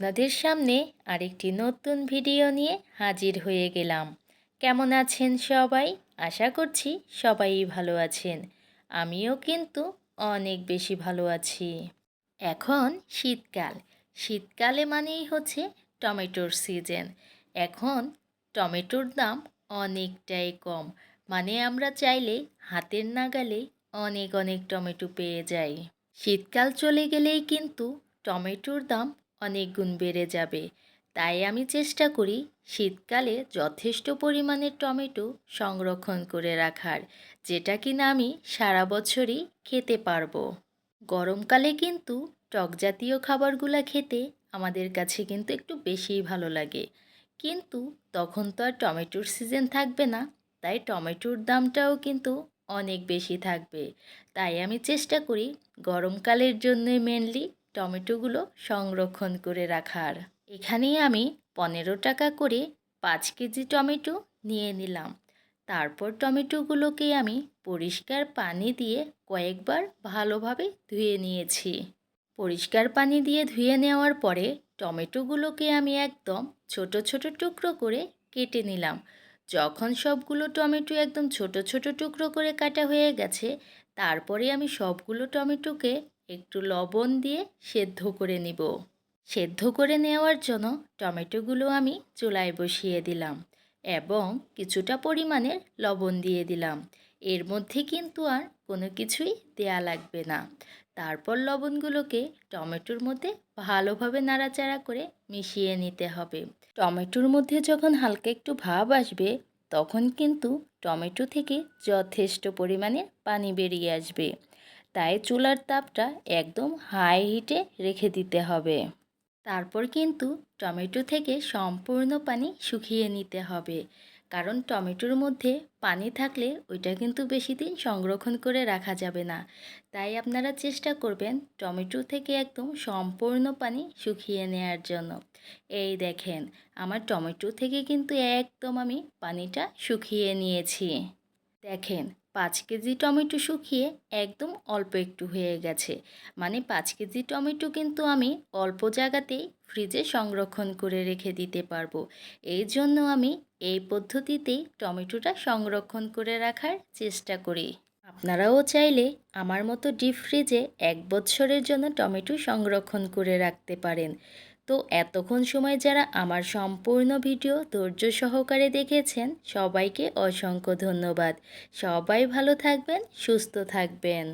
আপনাদের সামনে আরেকটি নতুন ভিডিও নিয়ে হাজির হয়ে গেলাম। কেমন আছেন সবাই? আশা করছি সবাই ভালো আছেন। আমিও কিন্তু অনেক বেশি ভালো আছি। এখন শীতকাল। শীতকালে মানেই হচ্ছে টমেটোর সিজন। এখন টমেটোর দাম অনেকটাই কম। মানে আমরা চাইলে হাতের নাগালে অনেক অনেক টমেটো পেয়ে যাই। শীতকাল চলে গেলেই কিন্তু টমেটোর দাম অনেক গুণ বেড়ে যাবে। তাই আমি চেষ্টা করি শীতকালে যথেষ্ট পরিমাণের টমেটো সংরক্ষণ করে রাখার, যেটা কিনা আমি সারা বছরই খেতে পারব। গরমকালে কিন্তু টক জাতীয় খাবারগুলো খেতে আমাদের কাছে কিন্তু একটু বেশিই ভালো লাগে। কিন্তু তখন তো আর টমেটোর সিজন থাকবে না, তাই টমেটোর দামটাও কিন্তু অনেক বেশি থাকবে। তাই আমি চেষ্টা করি গরমকালের জন্য মেনলি টমেটোগুলো সংরক্ষণ করে রাখার। এখানেই আমি পনেরো টাকা করে পাঁচ কেজি টমেটো নিয়ে নিলাম। তারপর টমেটোগুলোকে আমি পরিষ্কার পানি দিয়ে কয়েকবার ভালোভাবে ধুয়ে নিয়েছি। পরিষ্কার পানি দিয়ে ধুয়ে নেওয়ার পরে টমেটোগুলোকে আমি একদম ছোট ছোট টুকরো করে কেটে নিলাম। যখন সবগুলো টমেটো একদম ছোট ছোট টুকরো করে কাটা হয়ে গেছে, তারপরে আমি সবগুলো টমেটোকে একটু লবণ দিয়ে সেদ্ধ করে নিব। সেদ্ধ করে নেওয়ার জন্য টমেটোগুলো আমি চুলায় বসিয়ে দিলাম এবং কিছুটা পরিমাণের লবণ দিয়ে দিলাম। এর মধ্যে কিন্তু আর কোনো কিছুই দেয়া লাগবে না। তারপর লবণগুলোকে টমেটোর মধ্যে ভালোভাবে নাড়াচাড়া করে মিশিয়ে নিতে হবে। টমেটোর মধ্যে যখন হালকা একটু ভাব আসবে, তখন কিন্তু টমেটো থেকে যথেষ্ট পরিমাণে পানি বেরিয়ে আসবে। তাই চুলার তাপটা একদম হাই হিটে রেখে দিতে হবে। তারপর কিন্তু টমেটো থেকে সম্পূর্ণ পানি শুকিয়ে নিতে হবে। কারণ টমেটোর মধ্যে পানি থাকলে ওইটা কিন্তু বেশি দিন সংরক্ষণ করে রাখা যাবে না। তাই আপনারা চেষ্টা করবেন টমেটো থেকে একদম সম্পূর্ণ পানি শুকিয়ে নেওয়ার জন্য। এই দেখেন, আমার টমেটো থেকে কিন্তু একদম আমি পানিটা শুকিয়ে নিয়েছি। দেখেন পাঁচ কেজি টমেটো শুকিয়ে একদম অল্প একটু হয়ে গেছে। মানে পাঁচ কেজি টমেটো কিন্তু আমি অল্প জায়গাতেই ফ্রিজে সংরক্ষণ করে রেখে দিতে পারব। এই জন্য আমি এই পদ্ধতিতেই টমেটোটা সংরক্ষণ করে রাখার চেষ্টা করি। আপনারাও চাইলে আমার মতো ডিপ ফ্রিজে এক বছরের জন্য টমেটো সংরক্ষণ করে রাখতে পারেন। তো এতক্ষণ সময় যারা আমার সম্পূর্ণ ভিডিও ধৈর্য সহকারে দেখেছেন, সবাইকে অসংখ্য ধন্যবাদ। সবাই ভালো থাকবেন, সুস্থ থাকবেন।